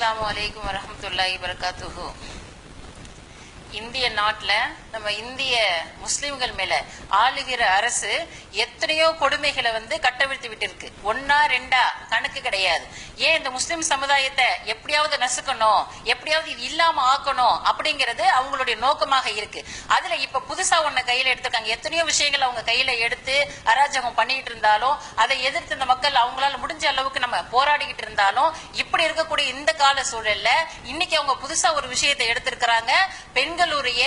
அஸ்லாம் அலைக்கும் வரமத்துல்லாஹி வரகாத்துஹு இந்திய நாட்டில் நம்ம இந்திய முஸ்லிம்கள் மேல ஆளுகிற அரசு எத்தனையோ கொடுமைகளை வந்து கட்டவிழ்த்து விட்டு இருக்கு ஒன்னா ரெண்டா கணக்கு கிடையாது. ஏன் இந்த முஸ்லிம் சமுதாயத்தை எப்படியாவது நசுக்கணும் எப்படியாவது இது இல்லாம ஆக்கணும் அப்படிங்கிறது அவங்களுடைய நோக்கமாக இருக்கு. அதுல இப்ப புதுசா ஒண்ணு கையில எடுத்திருக்காங்க. எத்தனையோ விஷயங்கள் அவங்க கையில எடுத்து அராஜகம் பண்ணிட்டு இருந்தாலும் அதை எதிர்த்து இந்த மக்கள் அவங்களால முடிஞ்ச அளவுக்கு நம்ம போராடிக்கிட்டு இருந்தாலும் இப்படி இருக்கக்கூடிய இந்த கால சூழல்ல இன்னைக்கு அவங்க புதுசா ஒரு விஷயத்தை எடுத்திருக்கிறாங்க. பெண்களுடைய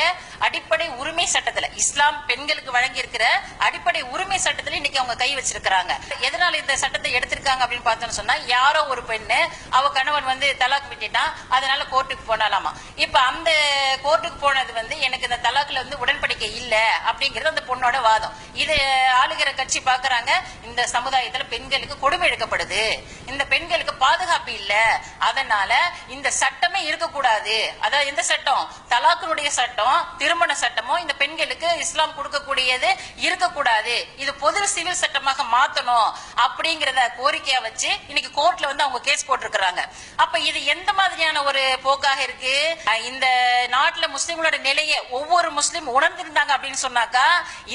அடிப்படை உரிமை சட்டத்துல இஸ்லாம் பெண்களுக்கு வழங்கி இருக்கிற அடிப்படை உரிமை சட்டத்துல இன்னைக்கு அவங்க கை வச்சிருக்கிறாங்க. எதனால இந்த சட்டத்தை எடுத்திருக்காங்க அப்படின்னு பார்த்தோம்னு சொன்னா யாரோ ஒரு பெண்ணு அவ கணவன் வந்து தலாக் விட்டுட்டான் அதனால கோர்ட்டுக்கு போனாலாமா? இப்ப அந்த கோர்ட்டுக்கு போனது வந்து எனக்கு இந்த தலாக்ல வந்து உடன்படிக்கை இல்ல அப்படிங்கிறது அந்த பொண்ணோட வாதம். இது ஆளுகிற கட்சி பாக்குறாங்க இந்த சமுதாயத்துல பெண்களுக்கு கொடுமை எடுக்கப்படுது. இந்த பெண்களுக்கு பாதுகாப்பு இல்ல. அதனால இந்த சட்டமே இருக்கக்கூடாது. அதாவது எந்த சட்டம்? தலாக்கினுடைய சட்டம் திருமண சட்டமோ இந்த பெண்களுக்கு இஸ்லாம் கொடுக்கக்கூடியது இருக்கக்கூடாது. இது பொது சிவில் சட்டமாக மாத்தணும் அப்படிங்கறத கோரிக்கையா வச்சு இன்னைக்கு கோர்ட்ல வந்து அவங்க கேஸ் போட்டிருக்கிறாங்க. அப்ப இது எந்த மாதிரியான ஒரு போக்காக இருக்கு? இந்த நாட்டுல முஸ்லிம்களோட நிலையை ஒவ்வொரு முஸ்லிம் உணர்ந்திருந்தாங்க அப்படின்னு சொன்னாக்கா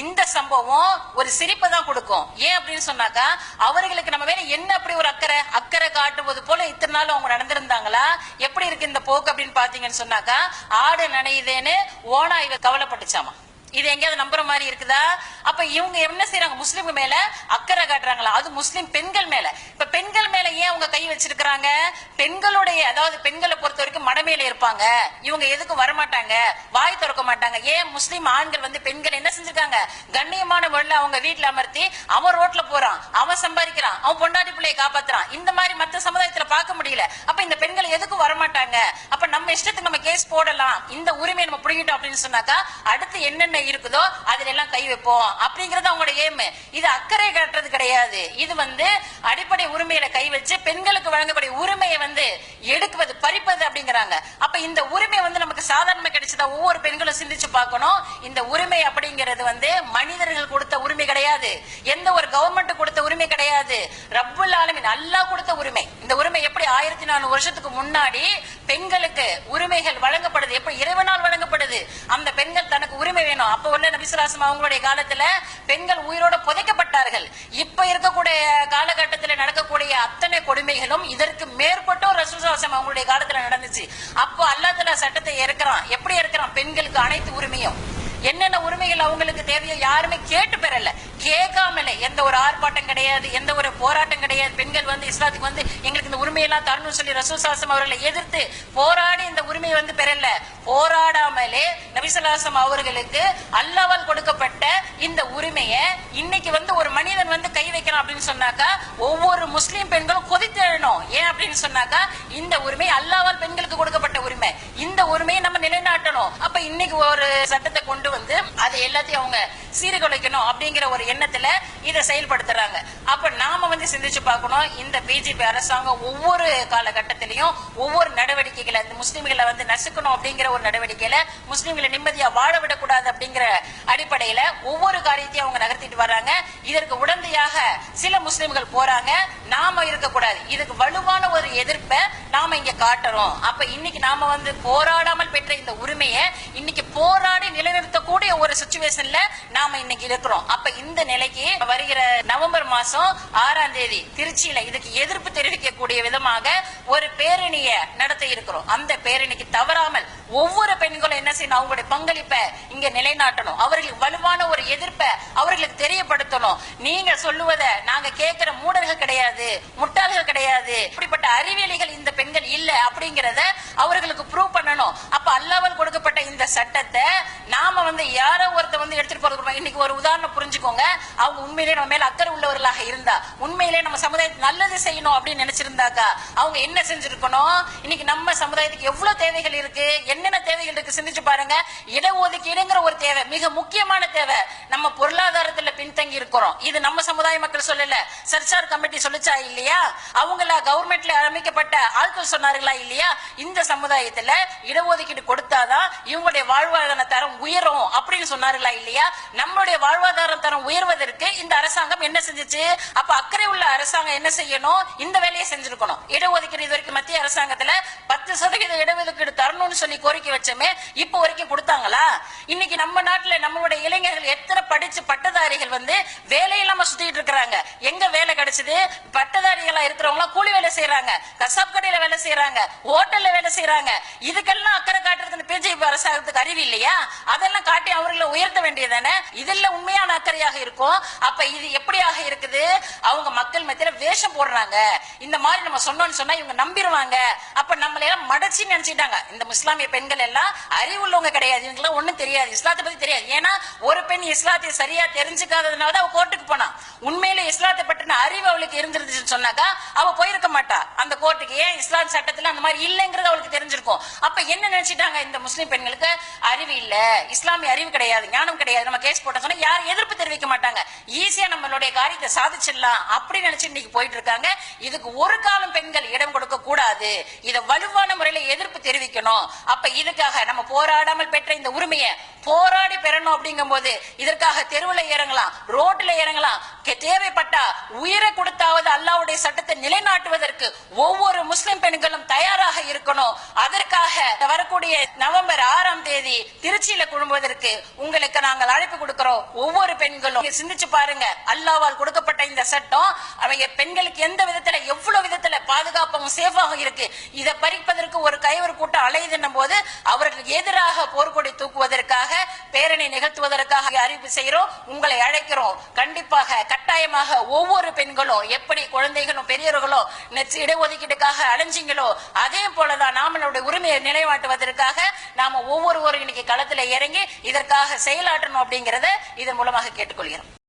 இந்த சம்பவம் ஒரு சிரிப்பை தான் கொடுக்கும். ஏன் அப்படின்னு சொன்னாக்கா அவர்களுக்கு நம்ம மேல என்ன அப்படி ஒரு அக்கறை? அக்கறை காட்டுவது போல இத்தனை நாள் அவங்க நடந்திருந்தாங்களா? எப்படி இருக்கு இந்த போக்கு அப்படின்னு பாத்தீங்கன்னு சொன்னாக்கா ஆடு நனையுதேன்னு ஓனா இவ கவலைப்பட்டுச்சாமா? இது எங்கேயாவது நம்புற மாதிரி இருக்குதா? அப்ப இவங்க என்ன செய்யறாங்க முஸ்லிம் மேல அக்கறை காட்டுறாங்களா? அது முஸ்லிம் பெண்கள் மேல. இப்ப பெண்கள் மேல ஏன் அவங்க கை வச்சிருக்கிறாங்க? பெண்களுடைய அதாவது பெண்களை பொறுத்த வரைக்கும் மடமேல இருப்பாங்க. இவங்க எதுக்கும் வரமாட்டாங்க. வாய் திறக்க மாட்டாங்க. ஏன் முஸ்லிம் ஆண்கள் வந்து பெண்கள் என்ன செஞ்சிருக்காங்க? கண்ணியமான முறையில அவங்க வீட்டுல அமர்த்தி அவன் ரோட்ல போறான். அவன் சம்பாதிக்கிறான். அவன் பொண்டாட்டி பிள்ளையை காப்பாத்துறான். இந்த மாதிரி மத்த சமுதாயத்துல பார்க்க முடியல. அப்ப இந்த பெண்கள் எதுக்கும் வரமாட்டாங்க? அப்ப நம்ம இஷ்டத்துக்கு நம்ம கேஸ் போடலாம். இந்த உரிமையை நம்ம புடிங்கிட்டோம் அப்படின்னு சொன்னாக்கா அடுத்து என்னென்ன இருக்குதோ அதுல எல்லாம் கை வைப்போம். அப்படிங்கறது அவங்களோட ஏம் இது அக்கறை காட்டுறது கிடையாது. இது வந்து அடிப்படை உரிமையில கை வச்சு பெண்களுக்கு வழங்கக்கூடிய உரிமையை வந்து எடுக்குவது பறிப்பது அப்படிங்கிறாங்க. அப்ப இந்த உரிமை வந்து நமக்கு சாதாரணமா கிடைச்சதா ஒவ்வொரு பெண்களும் சிந்திச்சு பார்க்கணும். இந்த உரிமை அப்படிங்கிறது வந்து மனிதர்கள் கொடுத்த உரிமை கிடையாது. எந்த ஒரு கவர்மெண்ட் கொடுத்த உரிமை கிடையாது. ரப்புல் ஆலமின் அல்லா கொடுத்த உரிமை. இந்த உரிமை எப்படி ஆயிரத்தி நானூறு வருஷத்துக்கு முன்னாடி பெண்களுக்கு உரிமைகள் வழங்கப்படுது? எப்படி இறைவனால் வழங்கப்படுது? அந்த பெண்கள் தனக்கு உரிமை வேணும் அப்ப உள்ள நபிசுலாசம் அவங்களுடைய காலத்துல பெண்கள் உயிரோட புதைக்கப்பட்டார்கள். இப்ப இருக்கக்கூடிய காலகட்டத்துல நடக்கக்கூடிய அத்தனை கொடுமைகளும் இதற்கு மேற்பட்டும் ரசூசாசம் அவங்களுடைய காலத்துல நடந்துச்சு. அப்போ அல்லா சட்டத்தை இறக்குறான் எப்படி இறக்குறான் பெண்களுக்கு அனைத்து உரிமையும். என்னென்ன உரிமைகள் அவங்களுக்கு தேவையோ யாருமே கேட்டு பெறல. கேட்காமலே. எந்த ஒரு ஆர்ப்பாட்டம் கிடையாது எந்த ஒரு போராட்டம் கிடையாது. பெண்கள் வந்து இஸ்லாத்துக்கு வந்து எங்களுக்கு இந்த உரிமையெல்லாம் தரணும்னு சொல்லி ரசூசாசம் அவர்களை எதிர்த்து போராடி இந்த உரிமையை வந்து பெறல. போராடாமலே நபிசல்லாசம் அவர்களுக்கு அல்லாவால் கொடுக்கப்பட்ட இந்த உரிமையை இன்னைக்கு வந்து ஒரு மனிதன் வந்து கை வைக்கிறான் அப்படின்னு சொன்னாக்கா ஒவ்வொரு முஸ்லீம் பெண்களும் கொதித்தெழணும். ஏன் அப்படின்னு சொன்னாக்கா இந்த உரிமை அல்லாவால் பெண்களுக்கு கொடுக்கப்பட்ட உரிமை. இந்த உரிமையை நம்ம நிலைநாட்டணும். அப்ப இன்னைக்கு ஒரு சட்டத்தை கொண்டு வந்து அதை எல்லாத்தையும் அவங்க சீர்குலைக்கணும் அப்படிங்கிற ஒரு எண்ணத்துல இதை செயல்படுத்துறாங்க. அப்ப நாம வந்து சிந்திச்சு பார்க்கணும். இந்த பிஜேபி அரசாங்கம் ஒவ்வொரு காலகட்டத்திலையும் ஒவ்வொரு நடவடிக்கைகளை இந்த முஸ்லிம்களை வந்து நசுக்கணும் அப்படிங்கிற ஒரு நடவடிக்கையில முஸ்லிம்களை நிம்மதியா வாழ விடக்கூடாது அப்படிங்கிற அடிப்படையில ஒவ்வொரு காரியத்தையும் அவங்க நகர்த்திட்டு வர்றாங்க. இதற்கு உடந்தையாக சில முஸ்லிம்கள் போறாங்க. நாம இருக்கக்கூடாது. இதுக்கு வலுவான ஒரு எதிர்ப்பை நாம இங்க காட்டுறோம். அப்ப இன்னைக்கு நாம வந்து போராடாமல் பெற்ற இந்த உரிமையை இன்னைக்கு போராடி நிலைநிறுத்தக்கூடிய ஒரு சுச்சுவேஷன்ல நாம இன்னைக்கு இருக்கிறோம். அப்ப இந்த நிலைக்கு வருகிற நவம்பர் மாசம் ஆறாம் தேதி திருச்சியில இதுக்கு எதிர்ப்பு தெரிவிக்கக்கூடிய விதமாக ஒரு பேரணியை நடத்த இருக்கிறோம். அந்த பேரணிக்கு தவறாமல் ஒவ்வொரு பெண்களும் என்ன செய்யணும்? அவங்களுடைய பங்களிப்பை இங்க நிலைநாட்டணும். அவர்களுக்கு வலுவான ஒரு எதிர்ப்பை அவர்களுக்கு தெரியப்படுத்தணும். நீங்க சொல்லுவதை நாங்க கேட்கிற மூடர்கள் கிடையாது முட்டாள்கள் கிடையாது. இப்படிப்பட்ட அறிவியலிகள் இந்த பெண்கள் இல்ல அப்படிங்கறத அவர்களுக்கு ப்ரூவ் பண்ணணும். அப்ப அல்லாமல் கொடுக்கப்பட்ட இந்த சட்டத்தை நாம வந்து யாரோ ஒருத்த வந்து எடுத்துட்டு போறது இன்னைக்கு ஒரு உதாரணம் புரிஞ்சுக்கோங்க. அவங்க உண்மையிலே நம்ம மேல அக்கறை உள்ளவர்களாக இருந்தா உண்மையிலேயே நம்ம சமுதாயத்துக்கு நல்லது செய்யணும் அப்படின்னு நினைச்சிருந்தாக்கா அவங்க என்ன செஞ்சிருக்கணும்? இன்னைக்கு நம்ம சமுதாயத்துக்கு எவ்வளவு தேவைகள் இருக்கு? என்னென்ன தேவைகள் இருக்கு? சிந்திச்சு பாருங்க. இடஒதுக்கீடுங்கிற ஒரு தேவை மிக முக்கியமான தேவை. நம்ம பொருளாதாரத்துல பின்தங்கி இருக்கிறோம். இது நம்ம சமுதாய மக்கள் சொல்லல. சர்ச்சார் கமிட்டி சொல்லிச்சா இல்லையா? அவங்கள கவர்மெண்ட்ல அமைக்கப்பட்ட ஆட்கள் சொன்னார்களா இல்லையா? இந்த சமுதாயத்துல இடஒதுக்கீடு கொடுத்தாதான் இவங்களுடைய வாழ்வாதார தரம் உயரும் அப்படின்னு சொன்னார்களா இல்லையா? நம்மளுடைய வாழ்வாதார தரம் உயர்வதற்கு இந்த அரசாங்கம் என்ன செஞ்சுச்சு? அப்ப அக்கறை உள்ள அரசாங்கம் என்ன செய்யணும்? இந்த வேலையை செஞ்சிருக்கணும். இடஒதுக்கீடு இது வரைக்கும் மத்திய அரசாங்கத்துல பத்து சதவீத இடஒதுக்கீடு தரணும்னு சொல்லி கோரிக்கை வச்சோமே இப்போ வரைக்கும் கொடுத்தாங்களா? இன்னைக்கு நம்ம நாட்டுல நம்மளுடைய இளைஞர்கள் எத்தனை படிச்சு பட்டதாரிகள் வந்து வேலையில்லாம சுத்திட்டு இருக்கிறாங்க. எங்க வேலை கிடைச்சது? பட்டதாரி பட்டதாரிகளா இருக்கிறவங்க கூலி வேலை செய்யறாங்க கசாப் கடையில வேலை செய்யறாங்க ஹோட்டல்ல வேலை செய்யறாங்க இதுக்கெல்லாம் அக்கறை காட்டுறது பிஜேபி அரசாங்கத்துக்கு அறிவு இல்லையா? அதெல்லாம் காட்டி அவர்களை உயர்த்த வேண்டியதானே இதில் உண்மையான அக்கறையாக இருக்கும். அப்ப இது எப்படியாக இருக்குது? அவங்க மக்கள் மத்தியில வேஷம் போடுறாங்க. இந்த மாதிரி நம்ம சொன்னோம்னு சொன்னா இவங்க நம்பிடுவாங்க. அப்ப நம்மள எல்லாம் மடச்சி நினைச்சிட்டாங்க. இந்த முஸ்லாமிய பெண்கள் எல்லாம் அறிவு உள்ளவங்க கிடையாது. இவங்கெல்லாம் ஒண்ணும் தெரியாது. இஸ்லாத்தை பத்தி தெரியாது. ஏன்னா ஒரு பெண் இஸ்லாத்தை சரியா தெரிஞ்சுக்காததுனால தான் அவ கோர்ட்டுக்கு போனா. உண்மையிலே இஸ்லாத்தை பற்றின அறிவு அவளுக்கு இருந்திருந்துச்சுன்னு சொன்னாக்கா அவ போயிருக்க மாட்டா. அந்த கோர்ட்டுக்கு. ஏன் இஸ்லாம் சட்டத்துல அந்த மாதிரி இல்லைங்கிறது அவளுக்கு தெரிஞ்சிருக்கும். அப்ப என்ன நினைச்சிட்டாங்க இந்த முஸ்லீம் பெண்களுக்கு? அறிவு இல்ல. இஸ்லாமிய அறிவு கிடையாது ஞானம் கிடையாது. நம்ம கேஸ் போட்ட சொன்னா யாரும் எதிர்ப்பு தெரிவிக்க மாட்டாங்க. ஈஸியா நம்மளுடைய காரியத்தை சாதிச்சிடலாம் அப்படி நினைச்சு இன்னைக்கு போயிட்டு இருக்காங்க. இதுக்கு ஒரு காலம் பெண்கள் இடம் கொடுக்க கூடாது. இதை வலுவான முறையில எதிர்ப்பு தெரிவிக்கணும். அப்ப இதுக்காக நம்ம போராடாமல் பெற்ற இந்த உரிமையை போராடி பெறணும் அப்படிங்கும் போது இதற்காக தெருவில் இறங்கலாம் ரோட்ல இறங்கலாம். தேவைப்பட்டா உயிரை கொடுத்தாவது அல்லாவுடைய சட்டத்தை நிலைநாட்டுவதற்கு ஒவ்வொரு முஸ்லிம் பெண்களும் தயாராக இருக்கணும். அதற்காக வரக்கூடிய நவம்பர் ஆறாம் தேதி திருச்சியில குழும்புவதற்கு உங்களுக்கு நாங்கள் அழைப்பு கொடுக்கிறோம். ஒவ்வொரு பெண்களும் சிந்திச்சு பாருங்க. அல்லாவால் கொடுக்கப்பட்ட இந்த சட்டம் அவங்க பெண்களுக்கு எந்த விதத்துல எவ்வளவு விதத்துல பாதுகாப்பாகவும் சேஃபாக இருக்கு. இதை பறிப்பதற்கு ஒரு கைவர் கூட்டம் அலையுதுன்னும் போது அவர்களுக்கு எதிராக போர்க்கொடி தூக்குவதற்காக பேரணி நிகழ்த்துவதற்காக அறிவிப்பு செய்கிறோம் உங்களை அழைக்கிறோம். கண்டிப்பாக கட்டாயமாக ஒவ்வொரு பெண்களும் எப்படி குழந்தைகளும் பெரியவர்களும் நெச்சு இடஒதுக்கீடுக்காக அலைஞ்சிங்களோ அதே போலதான் நாம நம்முடைய உரிமையை நிலைநாட்டுவதற்காக நாம ஒவ்வொருவரும் இன்னைக்கு களத்துல இறங்கி இதற்காக செயலாற்றணும் அப்படிங்கறத இதன் மூலமாக கேட்டுக்கொள்கிறோம்.